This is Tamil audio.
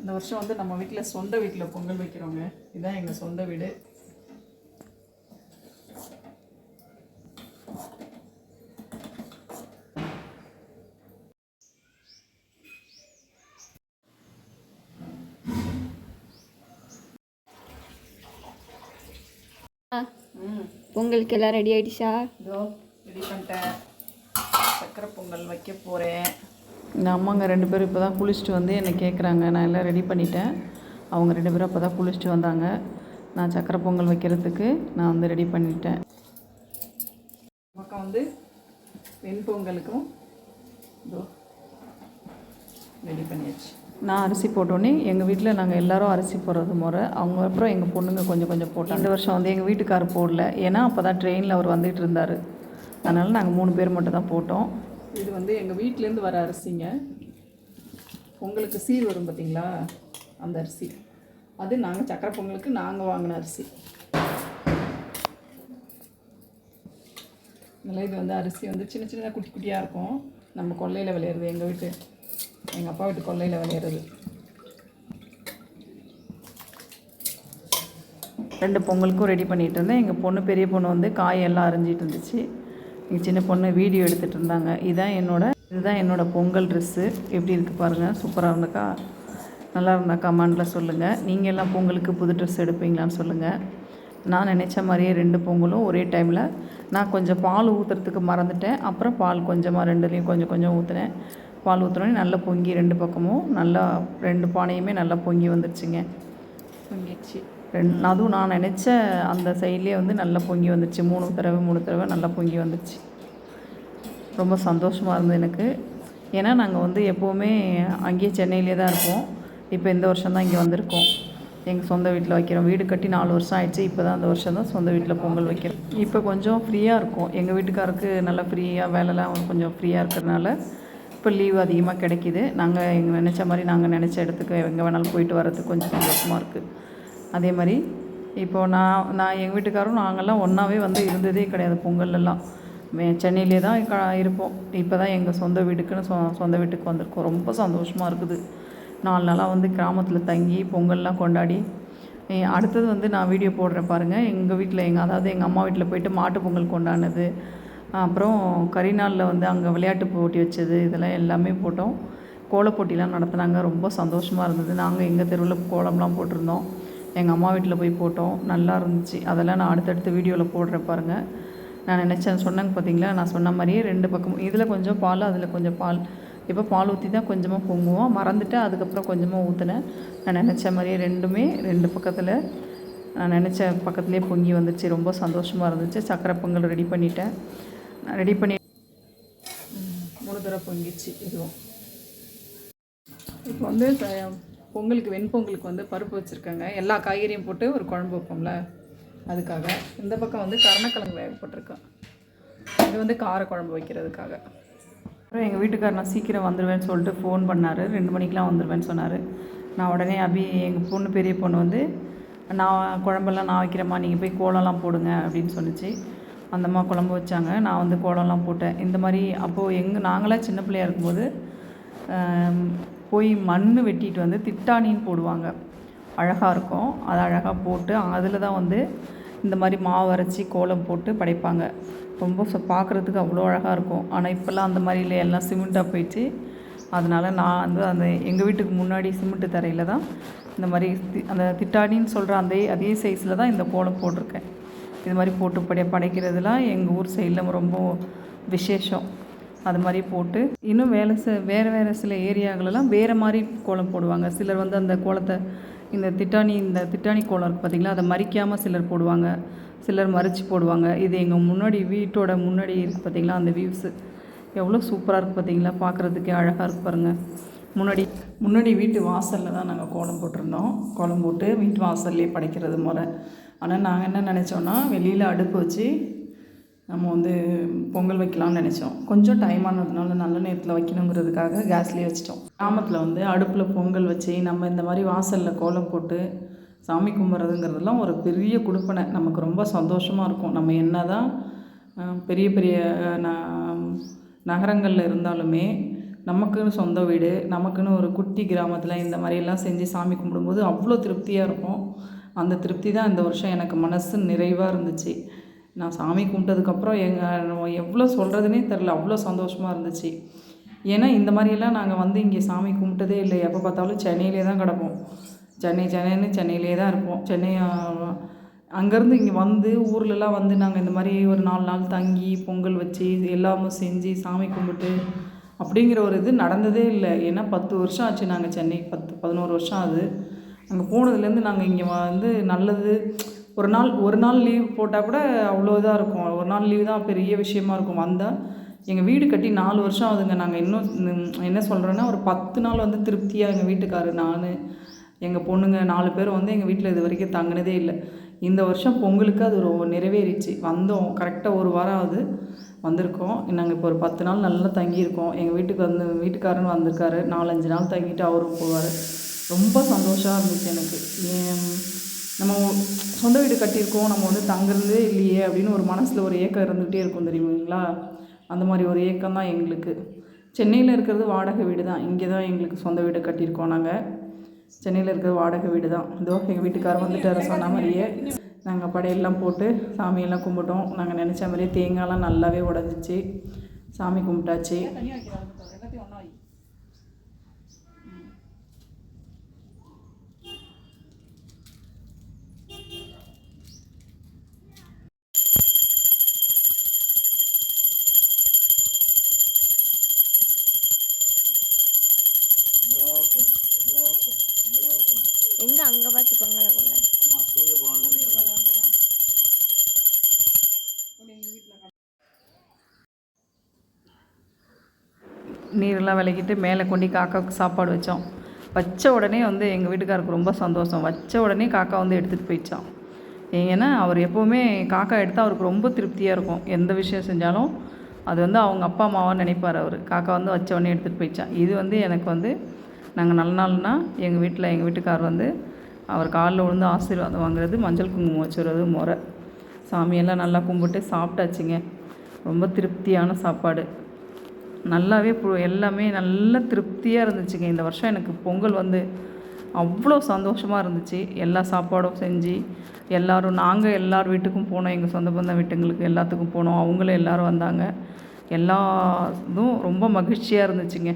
இந்த வருஷம் வந்து நம்ம வீட்டில் சொந்த வீட்டில் பொங்கல் வைக்கிறோங்க. இதுதான் எங்கள் சொந்த வீடு. பொங்கலுக்கு எல்லாம் ரெடி ஆயிடுச்சா? இதோ ரெடி பண்ணிட்டேன். சக்கரை பொங்கல் வைக்க போகிறேன் எங்கள் அம்மாங்க ரெண்டு பேரும் இப்போ தான் குளிச்சுட்டு வந்து என்னை கேட்குறாங்க நான் எல்லாம் ரெடி பண்ணிட்டேன். அவங்க ரெண்டு பேரும் அப்போ தான் குளிச்சுட்டு வந்தாங்க. நான் சக்கரை பொங்கல் வைக்கிறதுக்கு நான் வந்து ரெடி பண்ணிட்டேன். பக்கம் வந்து வெண்பொங்கலுக்கும் இதோ ரெடி பண்ணியாச்சு. நான் அரிசி போட்டோன்னே எங்கள் வீட்டில் நாங்கள் எல்லாரும் அரிசி போடுறது முறை. அவங்க அப்புறம் எங்கள் பொண்ணுங்க கொஞ்சம் கொஞ்சம் போட்டோம் இந்த வருஷம் வந்து எங்கள் வீட்டுக்காரர் போடல. ஏன்னா அப்போ தான் ட்ரெயினில் அவர் வந்துட்டு இருந்தார். அதனால் நாங்கள் மூணு பேர் மட்டும் தான் போட்டோம். இது வந்து எங்கள் வீட்டிலேருந்து வர அரிசிங்க. பொங்கலுக்கு சீர் வரும் பார்த்தீங்களா அந்த அரிசி. அது நாங்கள் சக்கரை பொங்கலுக்கு நாங்கள் வாங்கின அரிசி. அதனால் இது வந்து அரிசி வந்து சின்ன சின்னதாக குட்டி குட்டியாக இருக்கும். நம்ம கொல்லையில் விளையிறது எங்கள் வீட்டு எங்கள் அப்பா வீட்டு கொல்லையில் விளையிறது. ரெண்டு பொங்கலுக்கும் ரெடி பண்ணிகிட்டு இருந்தேன். எங்கள் பொண்ணு பெரிய பொண்ணு வந்து காயெல்லாம் அரிஞ்சிட்டு இருந்துச்சு. சின்ன பொண்ணு வீடியோ எடுத்துகிட்டு இருந்தாங்க. இதுதான் என்னோட இதுதான் என்னோட பொங்கல் ட்ரெஸ்ஸு எப்படி இருக்குது பாருங்கள் சூப்பராக இருந்தக்கா? நல்லா இருந்தா கமெண்டில் சொல்லுங்கள் நீங்கள் எல்லாம் பொங்கலுக்கு புது ட்ரெஸ் எடுப்பீங்களான்னு சொல்லுங்கள் நான் நினச்ச மாதிரியே ரெண்டு பொங்கலும் ஒரே டைமில் நான் கொஞ்சம் பால் ஊற்றுறதுக்கு மறந்துட்டேன். அப்புறம் பால் கொஞ்சமாக ரெண்டுலேயும் கொஞ்சம் கொஞ்சம் ஊற்றுனேன் பால் ஊற்றுனோடனே நல்லா பொங்கி ரெண்டு பக்கமும் நல்லா ரெண்டு பானையுமே நல்லா பொங்கி வந்துடுச்சுங்க பொங்கிடுச்சு. ரெண்டு அதுவும் நான் நினச்ச அந்த சைட்லேயே வந்து நல்லா பொங்கி வந்துச்சு. மூணு தடவை மூணு தடவை நல்லா பொங்கி வந்துச்சு. ரொம்ப சந்தோஷமாக இருந்தது எனக்கு. ஏன்னா நாங்கள் வந்து எப்போவுமே அங்கேயே சென்னையிலே தான் இருப்போம். இப்போ இந்த வருஷம் தான் இங்கே வந்திருக்கோம். எங்கள் சொந்த வீட்டில் வைக்கிறோம். வீடு கட்டி நாலு வருஷம் ஆயிடுச்சு. இப்போ தான் அந்த வருஷம் தான் சொந்த வீட்டில் பொங்கல் வைக்கிறோம். இப்போ கொஞ்சம் ஃப்ரீயாக இருக்கும். எங்கள் வீட்டுக்காருக்கு நல்லா ஃப்ரீயாக வேலைலாம் கொஞ்சம் ஃப்ரீயாக இருக்கிறதுனால இப்போ லீவு அதிகமாக கிடைக்கிது. நாங்கள் எங்கள் நினச்ச மாதிரி நாங்கள் நினச்ச இடத்துக்கு எங்கே வேணாலும் போயிட்டு வர்றதுக்கு கொஞ்சம் சந்தோஷமாக இருக்குது அதே மாதிரி இப்போது நான் நான் எங்கள் வீட்டுக்காரும் நாங்கள்லாம் ஒன்றாவே வந்து இருந்ததே கிடையாது பொங்கல்லாம் மே- சென்னையிலே தான் க இருப்போம். இப்போ தான் எங்கள் சொந்த வீட்டுக்குன்னு சொ சொந்த வீட்டுக்கு வந்திருக்கோம். ரொம்ப சந்தோஷமாக இருக்குது. நாலு நாளாக வந்து கிராமத்தில் தங்கி பொங்கல்லாம் கொண்டாடி. அடுத்தது வந்து நான் வீடியோ போடுறேன் பாருங்கள் எங்கள் வீட்டில் எங்கள் அதாவது எங்கள் அம்மா வீட்டில் போயிட்டு மாட்டு பொங்கல் கொண்டாடினது. அப்புறம் கரிநாளில் வந்து அங்கே விளையாட்டு போட்டி வச்சது இதெல்லாம் எல்லாமே போட்டோம். கோலப்போட்டிலாம் நடத்துனாங்க. ரொம்ப சந்தோஷமாக இருந்தது. நாங்கள் எங்கள் தெருவில் கோலம்லாம் போட்டிருந்தோம். எங்கள் அம்மா வீட்டில் போய் போட்டோம். நல்லா இருந்துச்சு. அதெல்லாம் நான் அடுத்தடுத்த வீடியோவில் போடுறேன் பாருங்கள் நான் நினச்சேன் சொன்னேங்க பார்த்தீங்களா? நான் சொன்ன மாதிரியே ரெண்டு பக்கமும் இதில் கொஞ்சம் பால் அதில் கொஞ்சம் பால். இப்போ பால் ஊற்றி தான் கொஞ்சமாக பொங்குவோம். மறந்துட்டு அதுக்கப்புறம் கொஞ்சமாக ஊற்றினேன் நான் நினச்ச மாதிரியே ரெண்டுமே ரெண்டு பக்கத்தில். நான் நினச்ச பக்கத்துலேயே பொங்கி வந்துச்சு. ரொம்ப சந்தோஷமாக இருந்துச்சு. சக்கரை பொங்கல் ரெடி பண்ணிட்டேன். நான் ரெடி பண்ணி மூணு தடவை பொங்கிச்சு. இதுவும். இப்போ வந்து பொங்கலுக்கு வெண்பொங்கலுக்கு வந்து பருப்பு வச்சுருக்காங்க. எல்லா காய்கறியும் போட்டு ஒரு குழம்பு வைப்போம்ல? அதுக்காக. இந்த பக்கம் வந்து கருணக்கிழங்கு வேக போட்டிருக்கேன் இது வந்து கார குழம்பு வைக்கிறதுக்காக. அப்புறம் எங்கள் வீட்டுக்கார் நான் சீக்கிரம் வந்துடுவேன்னு சொல்லிட்டு ஃபோன் பண்ணார். ரெண்டு மணிக்கெலாம் வந்துடுவேன்னு சொன்னார். நான் உடனே அபி எங்கள் பொண்ணு பெரிய பொண்ணு வந்து நான் குழம்பெல்லாம் நான் வைக்கிறேம்மா நீங்கள் போய் கோலம்லாம் போடுங்க அப்படின்னு சொன்னிச்சு அந்தம்மா குழம்பு வச்சாங்க. நான் வந்து கோலம்லாம் போட்டேன். இந்த மாதிரி அப்போது எங்கள் நாங்களாம் சின்ன பிள்ளையா இருக்கும்போது போய் மண் வெட்டிட்டு வந்து திட்டாணின்னு போடுவாங்க. அழகாக இருக்கும். அதை அழகாக போட்டு அதில் தான் வந்து இந்த மாதிரி மாவு அரைச்சி கோலம் போட்டு படைப்பாங்க. ரொம்ப ச பார்க்குறதுக்கு அவ்வளோ அழகாக இருக்கும். ஆனால் இப்போல்லாம் அந்த மாதிரி இல்லை. எல்லாம் சிமெண்ட்டாக போயிடுச்சு. அதனால் நான் வந்து அந்த எங்கள் வீட்டுக்கு முன்னாடி சிமெண்ட்டு தரையில் தான் இந்த மாதிரி தி- அந்த திட்டாணின்னு சொல்கிற அந்த அதே சைஸில் தான் இந்த கோலம் போட்டிருக்கேன். இது மாதிரி போட்டு படை படைக்கிறதுலாம் எங்கள் ஊர் சைடில் ரொம்ப விசேஷம். அது மாதிரி போட்டு இன்னும் வேலை ச வேறு வேறு சில ஏரியாக்களெல்லாம் வேறு மாதிரி கோலம் போடுவாங்க. சிலர் வந்து அந்த கோலத்தை இந்த திட்டாணி இந்த திட்டாணி கோலம் இருக்குது பார்த்தீங்களா அதை மறிக்காமல் சிலர் போடுவாங்க. சிலர் மறித்து போடுவாங்க. இது எங்கள் முன்னாடி வீட்டோட முன்னாடி இருக்குது பார்த்தீங்களா அந்த வியூஸு எவ்வளோ சூப்பராக இருக்குது பார்த்தீங்களா பார்க்குறதுக்கே அழகாக இருக்கு பாருங்கள் முன்னாடி முன்னாடி வீட்டு வாசலில் தான் நாங்கள் கோலம் போட்டிருந்தோம். கோலம் போட்டு வீட்டு வாசல்லே படைக்கிறது முறை. ஆனால் நாங்கள் என்ன நினச்சோன்னா வெளியில் அடுப்பு வச்சு நம்ம வந்து பொங்கல் வைக்கலாம்னு நினச்சோம். கொஞ்சம் டைம் ஆனதுனால நல்ல நேரத்தில் வைக்கணுங்கிறதுக்காக கேஸ்லேயே வச்சிட்டோம். கிராமத்தில் வந்து அடுப்பில் பொங்கல் வச்சு நம்ம இந்த மாதிரி வாசலில் கோலம் போட்டு சாமி கும்பிட்றதுங்கிறதெல்லாம் ஒரு பெரிய கொடுப்பனை. நமக்கு ரொம்ப சந்தோஷமாக இருக்கும். நம்ம என்ன தான் பெரிய பெரிய ந நகரங்களில் இருந்தாலுமே நமக்குன்னு சொந்த வீடு நமக்குன்னு ஒரு குட்டி கிராமத்தில் இந்த மாதிரியெல்லாம் செஞ்சு சாமி கும்பிடும்போது அவ்வளோ திருப்தியாக இருக்கும் அந்த திருப்தி தான் இந்த வருஷம் எனக்கு மனசு நிறைவாக இருந்துச்சு. நான் சாமி கும்பிட்டதுக்கப்புறம் எங்கள் எவ்வளோ சொல்கிறதுனே தெரில அவ்வளோ சந்தோஷமாக இருந்துச்சு. ஏன்னா இந்த மாதிரியெல்லாம் நாங்கள் வந்து இங்கே சாமி கும்பிட்டதே இல்லை. எப்போ பார்த்தாலும் சென்னையிலே தான் கிடப்போம். சென்னை சென்னைன்னு சென்னையிலே தான் இருப்போம். சென்னை அங்கேருந்து இங்கே வந்து ஊர்லலாம் வந்து நாங்கள் இந்த மாதிரி ஒரு நாலு நாள் தங்கி பொங்கல் வச்சு எல்லாமும் செஞ்சு சாமி கும்பிட்டு அப்படிங்கிற ஒரு இது நடந்ததே இல்லை. ஏன்னா பத்து வருஷம் ஆச்சு நாங்கள் சென்னை. பத்து பதினோரு வருஷம் ஆகுது. அங்கே போனதுலேருந்து நாங்கள் இங்கே வந்து நல்லது ஒரு நாள் ஒரு நாள் லீவ் போட்டால் கூட அவ்வளோ இதாக இருக்கும். ஒரு நாள் லீவ் தான் பெரிய விஷயமா இருக்கும். வந்தால் எங்கள் வீடு கட்டி நாலு வருஷம் ஆகுதுங்க. நாங்கள் இன்னும் என்ன சொல்கிறேன்னா ஒரு பத்து நாள் வந்து திருப்தியாக எங்கள் வீட்டுக்காரு நான் எங்கள் பொண்ணுங்க நாலு பேர் வந்து எங்கள் வீட்டில் இது வரைக்கும் தங்கினதே இல்லை. இந்த வருஷம் பொங்கலுக்கு அது ரொம்ப நிறைவேறிச்சு. வந்தோம். கரெக்டாக ஒரு வாரம் ஆகுது. வந்திருக்கோம். நாங்கள் இப்போ ஒரு பத்து நாள் நல்லா தங்கியிருக்கோம். எங்கள் வீட்டுக்கு வந்து வீட்டுக்காரன் வந்திருக்காரு. நாலஞ்சு நாள் தங்கிட்டு அவரும் போவார். ரொம்ப சந்தோஷமாக இருந்துச்சு எனக்கு. நம்ம சொந்த வீடு கட்டியிருக்கோம் நம்ம வந்து தங்குறதே இல்லையே அப்படின்னு ஒரு மனசில் ஒரு ஏக்கம் இருந்துகிட்டே இருக்கும் தெரியுங்களா? அந்த மாதிரி ஒரு ஏக்கம் தான் எங்களுக்கு. சென்னையில் இருக்கிறது வாடகை வீடு தான். இங்கே தான் எங்களுக்கு சொந்த வீடு கட்டியிருக்கோம் நாங்கள் சென்னையில் இருக்கிற வாடகை வீடு தான். இதோ எங்கள் வீட்டுக்காரர் வந்துட்டு சொன்ன மாதிரியே. நாங்கள் படையெல்லாம் போட்டு சாமியெல்லாம் கும்பிட்டோம். நாங்கள் நினச்ச மாதிரியே தேங்காய்லாம் நல்லாவே உடஞ்சிச்சு. சாமி கும்பிட்டாச்சு. எங்க அங்க பார்த்து பொங்கலை பொங்கல் நீரெல்லாம் விளக்கிட்டு மேலே கொண்டு காக்காவுக்கு சாப்பாடு வச்சோம். வச்ச உடனே வந்து எங்கள் வீட்டுக்காருக்கு ரொம்ப சந்தோஷம். வச்ச உடனே காக்கா வந்து எடுத்துகிட்டு போயிடுச்சான் ஏன்னா அவர் எப்போவுமே காக்கா எடுத்தால் அவருக்கு ரொம்ப திருப்தியாக இருக்கும். எந்த விஷயம் செஞ்சாலும் அது வந்து அவங்க அப்பா அம்மாவாக நினைப்பார் அவர். காக்கா வந்து வச்ச உடனே எடுத்துகிட்டு போயிடுச்சான் இது வந்து எனக்கு வந்து நாங்கள் நல்ல நாள்னா எங்கள் வீட்டில் எங்கள் வீட்டுக்கார் வந்து அவர் காலில் விழுந்து ஆசீர்வாதம் வாங்குறது மஞ்சள் குங்குமம் வச்சுறது முறை. சாமியெல்லாம் நல்லா கும்பிட்டு சாப்பிட்டாச்சுங்க. ரொம்ப திருப்தியான சாப்பாடு. நல்லாவே எல்லாமே நல்ல திருப்தியாக இருந்துச்சுங்க. இந்த வருஷம் எனக்கு பொங்கல் வந்து அவ்வளோ சந்தோஷமாக இருந்துச்சு. எல்லா சாப்பாடும் செஞ்சு எல்லோரும் நாங்கள் எல்லார் வீட்டுக்கும் போனோம். எங்கள் சொந்த பந்த வீட்டுங்களுக்கு எல்லாத்துக்கும் போனோம். அவங்களும் எல்லாரும் வந்தாங்க. எல்லா இதுவும் ரொம்ப மகிழ்ச்சியாக இருந்துச்சுங்க.